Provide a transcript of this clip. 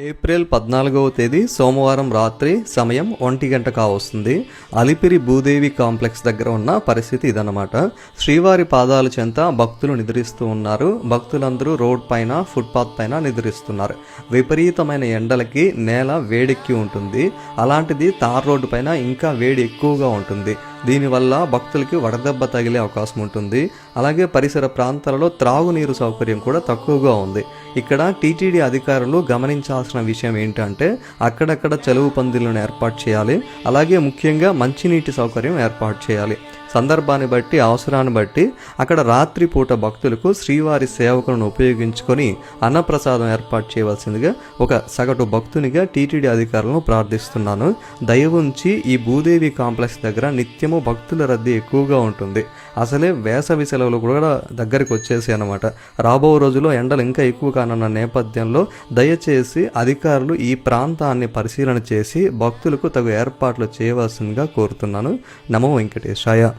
April పద్నాలుగవ తేదీ సోమవారం రాత్రి సమయం ఒంటి గంట కావస్తుంది అలిపిరి భూదేవి కాంప్లెక్స్ దగ్గర ఉన్న పరిస్థితి ఇదన్నమాట. శ్రీవారి పాదాల చెంత భక్తులు నిద్రిస్తూ ఉన్నారు. భక్తులందరూ రోడ్ పైన ఫుట్పాత్ పైన నిద్రిస్తున్నారు. విపరీతమైన ఎండలకి నేల వేడెక్కి ఉంటుంది. అలాంటిది తార్ రోడ్డు పైన ఇంకా వేడి ఎక్కువగా ఉంటుంది. దీనివల్ల భక్తులకి వడదెబ్బ తగిలే అవకాశం ఉంటుంది. అలాగే పరిసర ప్రాంతాలలో త్రాగునీరు సౌకర్యం కూడా తక్కువగా ఉంది. ఇక్కడ టీటీడీ అధికారులు గమనించాల్సిన విషయం ఏంటంటే అక్కడక్కడ చెరువు పందిళ్ళను ఏర్పాటు చేయాలి. అలాగే ముఖ్యంగా మంచినీటి సౌకర్యం ఏర్పాటు చేయాలి. సందర్భాన్ని బట్టి అవసరాన్ని బట్టి అక్కడ రాత్రిపూట భక్తులకు శ్రీవారి సేవకులను ఉపయోగించుకొని అన్నప్రసాదం ఏర్పాటు చేయవలసిందిగా ఒక సగటు భక్తునిగా టీటీడీ అధికారులను ప్రార్థిస్తున్నాను. దయ ఉంచి ఈ భూదేవి కాంప్లెక్స్ దగ్గర నిత్యము భక్తుల రద్దీ ఎక్కువగా ఉంటుంది. అసలే వేసవి సెలవులు కూడా దగ్గరికి వచ్చేసి అనమాట రాబో రోజుల్లో ఎండలు ఇంకా ఎక్కువ కానున్న నేపథ్యంలో దయచేసి అధికారులు ఈ ప్రాంతాన్ని పరిశీలన చేసి భక్తులకు తగు ఏర్పాట్లు చేయవలసిందిగా కోరుతున్నాను. నమో వెంకటేశాయ.